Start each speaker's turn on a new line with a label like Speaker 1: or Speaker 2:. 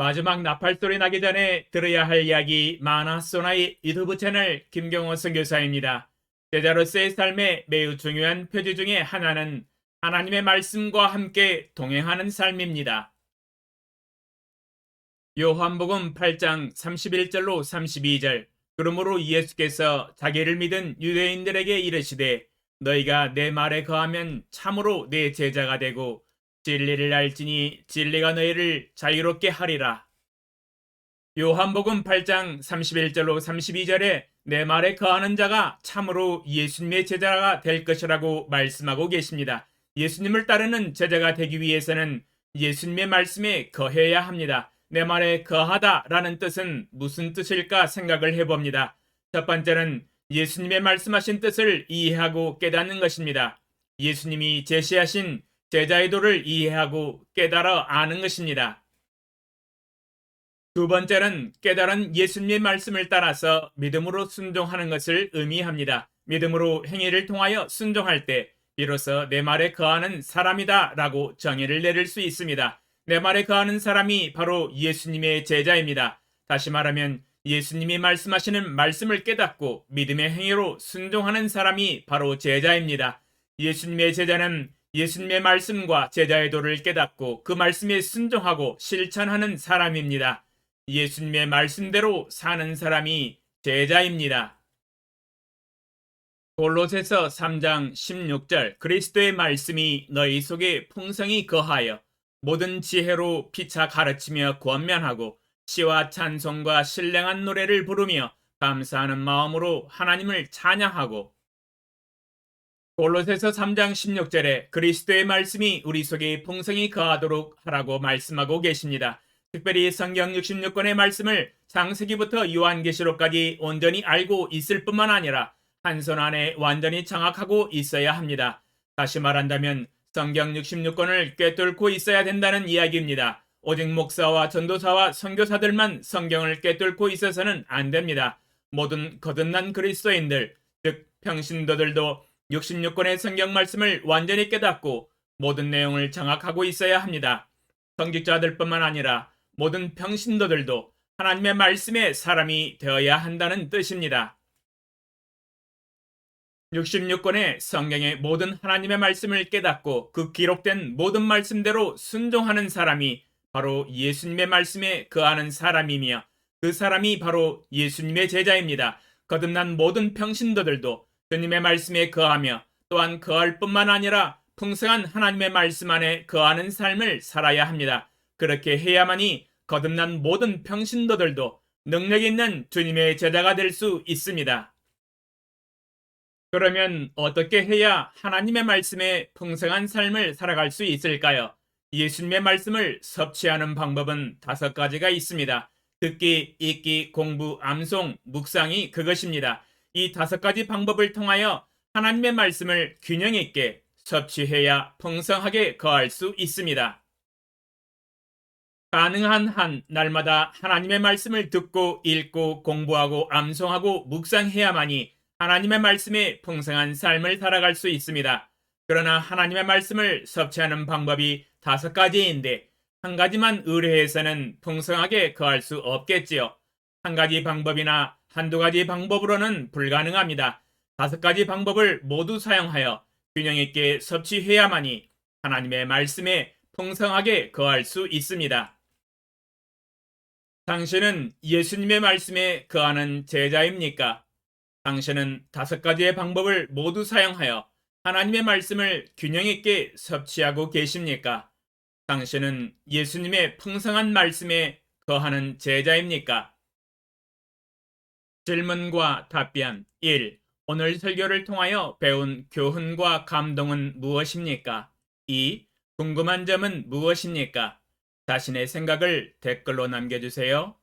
Speaker 1: 마지막 나팔소리 나기 전에 들어야 할 이야기 마나소나의 유튜브 채널 김경호 선교사입니다. 제자로서의 삶에 매우 중요한 표지 중에 하나는 하나님의 말씀과 함께 동행하는 삶입니다. 요한복음 8장 31절로 32절 그러므로 예수께서 자기를 믿은 유대인들에게 이르시되 너희가 내 말에 거하면 참으로 내 제자가 되고 진리를 알지니 진리가 너희를 자유롭게 하리라. 요한복음 8장 31절로 32절에 내 말에 거하는 자가 참으로 예수님의 제자가 될 것이라고 말씀하고 계십니다. 예수님을 따르는 제자가 되기 위해서는 예수님의 말씀에 거해야 합니다. 내 말에 거하다라는 뜻은 무슨 뜻일까 생각을 해봅니다. 첫 번째는 예수님의 말씀하신 뜻을 이해하고 깨닫는 것입니다. 예수님이 제시하신 제자의 도를 이해하고 깨달아 아는 것입니다. 두 번째는 깨달은 예수님의 말씀을 따라서 믿음으로 순종하는 것을 의미합니다. 믿음으로 행위를 통하여 순종할 때 비로소 내 말에 거하는 사람이다 라고 정의를 내릴 수 있습니다. 내 말에 거하는 사람이 바로 예수님의 제자입니다. 다시 말하면 예수님이 말씀하시는 말씀을 깨닫고 믿음의 행위로 순종하는 사람이 바로 제자입니다. 예수님의 제자는 예수님의 말씀과 제자의 도를 깨닫고 그 말씀에 순종하고 실천하는 사람입니다. 예수님의 말씀대로 사는 사람이 제자입니다. 골로새서 3장 16절 그리스도의 말씀이 너희 속에 풍성히 거하여 모든 지혜로 피차 가르치며 권면하고 시와 찬송과 신령한 노래를 부르며 감사하는 마음으로 하나님을 찬양하고 골로새서 3장 16절에 그리스도의 말씀이 우리 속에 풍성히 거하도록 하라고 말씀하고 계십니다. 특별히 성경 66권의 말씀을 창세기부터 요한계시록까지 온전히 알고 있을 뿐만 아니라 한 손 안에 완전히 장악하고 있어야 합니다. 다시 말한다면 성경 66권을 꿰뚫고 있어야 된다는 이야기입니다. 오직 목사와 전도사와 선교사들만 성경을 꿰뚫고 있어서는 안 됩니다. 모든 거듭난 그리스도인들, 즉 평신도들도 66권의 성경 말씀을 완전히 깨닫고 모든 내용을 장악하고 있어야 합니다. 성직자들뿐만 아니라 모든 평신도들도 하나님의 말씀의 사람이 되어야 한다는 뜻입니다. 66권의 성경의 모든 하나님의 말씀을 깨닫고 그 기록된 모든 말씀대로 순종하는 사람이 바로 예수님의 말씀에 거하는 사람이며 그 사람이 바로 예수님의 제자입니다. 거듭난 모든 평신도들도 주님의 말씀에 거하며 또한 거할 뿐만 아니라 풍성한 하나님의 말씀 안에 거하는 삶을 살아야 합니다. 그렇게 해야만이 거듭난 모든 평신도들도 능력 있는 주님의 제자가 될 수 있습니다. 그러면 어떻게 해야 하나님의 말씀에 풍성한 삶을 살아갈 수 있을까요? 예수님의 말씀을 섭취하는 방법은 다섯 가지가 있습니다. 듣기, 읽기, 공부, 암송, 묵상이 그것입니다. 이 다섯 가지 방법을 통하여 하나님의 말씀을 균형 있게 섭취해야 풍성하게 거할 수 있습니다. 가능한 한 날마다 하나님의 말씀을 듣고 읽고 공부하고 암송하고 묵상해야만이 하나님의 말씀에 풍성한 삶을 살아갈 수 있습니다. 그러나 하나님의 말씀을 섭취하는 방법이 다섯 가지인데 한 가지만 의뢰해서는 풍성하게 거할 수 없겠지요. 한 가지 방법이나 한두 가지 방법으로는 불가능합니다. 다섯 가지 방법을 모두 사용하여 균형 있게 섭취해야만이 하나님의 말씀에 풍성하게 거할 수 있습니다. 당신은 예수님의 말씀에 거하는 제자입니까? 당신은 다섯 가지의 방법을 모두 사용하여 하나님의 말씀을 균형 있게 섭취하고 계십니까? 당신은 예수님의 풍성한 말씀에 거하는 제자입니까? 질문과 답변 1. 오늘 설교를 통하여 배운 교훈과 감동은 무엇입니까? 2. 궁금한 점은 무엇입니까? 자신의 생각을 댓글로 남겨주세요.